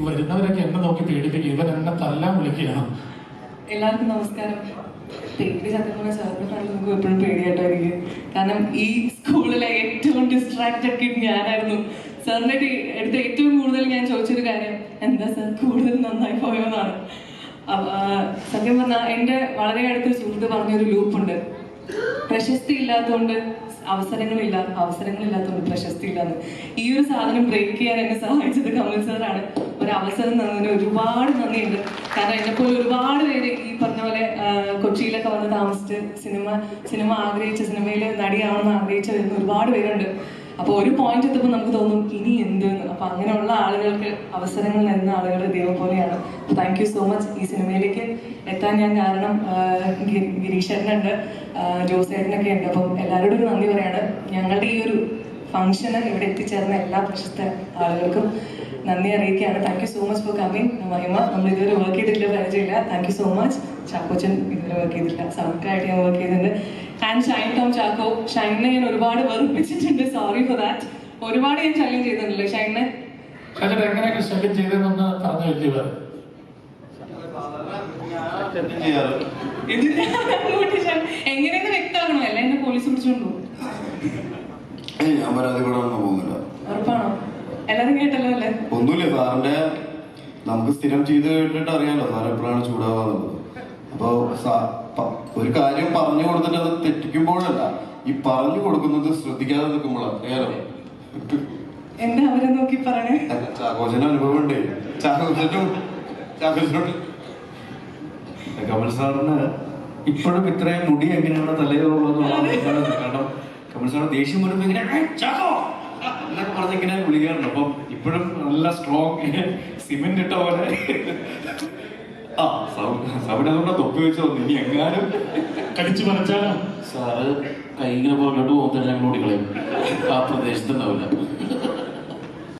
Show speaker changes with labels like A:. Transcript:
A: ഈ വരുന്നവരൊക്കെ എന്നെ നോക്കി പേടിപ്പിക്കും ഇവൻ എന്നെ തല്ലാൻ വിളിക്കുകയാണ്.
B: എല്ലാവർക്കും നമസ്കാരം. സത്യം പറഞ്ഞ സാറിനെ കണ്ട് നമുക്ക് എപ്പോഴും പേടിയായിട്ടോ എനിക്ക്. കാരണം ഈ സ്കൂളിലെ ഏറ്റവും ഡിസ്ട്രാക്റ്റഡ് കിഡ് ഞാനായിരുന്നു. സാറിന്റെ അടുത്ത് ഏറ്റവും കൂടുതൽ ഞാൻ ചോദിച്ചൊരു കാര്യം എന്താ സാർ കൂടുതൽ നന്നായി പോയോ എന്നാണ് അപ്പ- ആ, സത്യം പറഞ്ഞാൽ എന്റെ വളരെ അടുത്തൊരു സുഹൃത്ത് പറഞ്ഞൊരു ലൂപ്പുണ്ട്. പ്രശസ്തി ഇല്ലാത്തതുകൊണ്ട് അവസരങ്ങളില്ല അവസരങ്ങളില്ലാത്തതുകൊണ്ട് പ്രശസ്തി ഇല്ലാന്ന് ഈ ഒരു സാധനം ബ്രേക്ക് ചെയ്യാൻ എന്നെ സഹായിച്ചത് കമൽ സാറാണ്. അവസരം തന്നതിന് ഒരുപാട് നന്ദിയുണ്ട്. കാരണം എന്നെപ്പോലെ ഒരുപാട് പേര് ഈ പറഞ്ഞ പോലെ കൊച്ചിയിലൊക്കെ വന്ന് താമസിച്ച് സിനിമ സിനിമ ആഗ്രഹിച്ച സിനിമയിൽ നടിയാവണമെന്ന് ആഗ്രഹിച്ച് വരുന്ന ഒരുപാട് പേരുണ്ട്. അപ്പോൾ ഒരു പോയിന്റ് എത്തുമ്പോൾ നമുക്ക് തോന്നും ഇനി എന്തെന്ന് അപ്പൊ അങ്ങനെയുള്ള ആളുകൾക്ക് അവസരങ്ങൾ നൽകുന്ന ആളുകൾ ദൈവം പോലെയാണ്. താങ്ക് യു സോ മച്ച് ഈ സിനിമയിലേക്ക് എത്താൻ ഞാൻ കാരണം ഗിരീഷേട്ടനുണ്ട്. ജോസേട്ടനൊക്കെ ഉണ്ട്. അപ്പം എല്ലാവരോടും നന്ദി പറയാണ്. ഞങ്ങളുടെ ഈ ഒരു ഫംഗ്ഷന് ഇവിടെ എത്തിച്ചേർന്ന എല്ലാ പ്രശസ്ത ആളുകൾക്കും നന്ദി അറിയിക്കുകയാണ്. Thank you so much for coming Mahima നമ്മൾ ഇതുവരെ വർക്ക് ചെയ്തിട്ടില്ല പരിചയമില്ല. Thank you so much Chackochan ഇതുവരെ വർക്ക് ചെയ്തിട്ടില്ല. സൗക്കായിട്ട് ഞാൻ വർക്ക് ചെയ്തിട്ടുണ്ട്. ആൻഡ് ഷൈൻ ടോം ചാക്കോ ഷൈനെ ഞാൻ ഒരുപാട് വെറുപ്പിച്ചിട്ടുണ്ട്. സോറി ഫോർ ദാറ്റ് ഒരുപാട് ഞാൻ ശല്യം ചെയ്തിട്ടുണ്ടല്ലോ. ഷൈനെ
A: എങ്ങനെയൊക്കെ ശല്യം ചെയ്തതെന്നൊന്ന് പറഞ്ഞു
B: എങ്ങനെയെന്ന് എന്നെ പോലീസ് പിടിച്ചോണ്ടു
C: പരാതിപ്പെടാനൊന്നും പോകുന്നില്ല ഒന്നുമില്ല സാറിന്റെ നമുക്ക് സ്ഥിരം ചെയ്ത് കേട്ടിട്ട് അറിയാലോ സാർ എപ്പോഴാണ് ചൂടാവാന്നുള്ളത് അപ്പൊ ഒരു കാര്യം പറഞ്ഞു കൊടുത്തിട്ട് അത് തെറ്റിക്കുമ്പോഴല്ല ഈ പറഞ്ഞു കൊടുക്കുന്നത് ശ്രദ്ധിക്കാതെ നിൽക്കുമ്പോഴാണ് അറിയാലോ.
B: എന്താ അവരെ നോക്കി പറഞ്ഞേ
C: ചാക്കോച്ചന്റെ അനുഭവം ഉണ്ട് ചാക്കോച്ചനും ചാക്കോച്ചനോട്
D: കമൽ സാറിന് ഇപ്പോഴും ഇത്രയും മുടി എങ്ങനെയാണ് തലയിലുള്ളത് കാരണം കമൽ സാറിന് ദേഷ്യം വരുമ്പോൾ ഇങ്ങനെ "ഏയ് ചാക്കോ!" എന്നൊക്കെ പറഞ്ഞിങ്ങനെ വിളിക്കാറുണ്ട്. അപ്പം ഇപ്പോഴും നല്ല സ്ട്രോങ് സിമെന്റ് ഇട്ട പോലെ. ആ സൗണ്ട് അതുകൊണ്ട് തൊപ്പി വെച്ച് തോന്നി ഇനി എങ്ങാനും
A: കടിച്ചു പറിച്ചാലോ?
E: സാറ് കൈ ഇങ്ങനെ പുറകോട്ട് പോകുമ്പോൾ ഞങ്ങൾ ഓടിക്കളയും. ആ പ്രദേശത്തുണ്ടാവില്ല.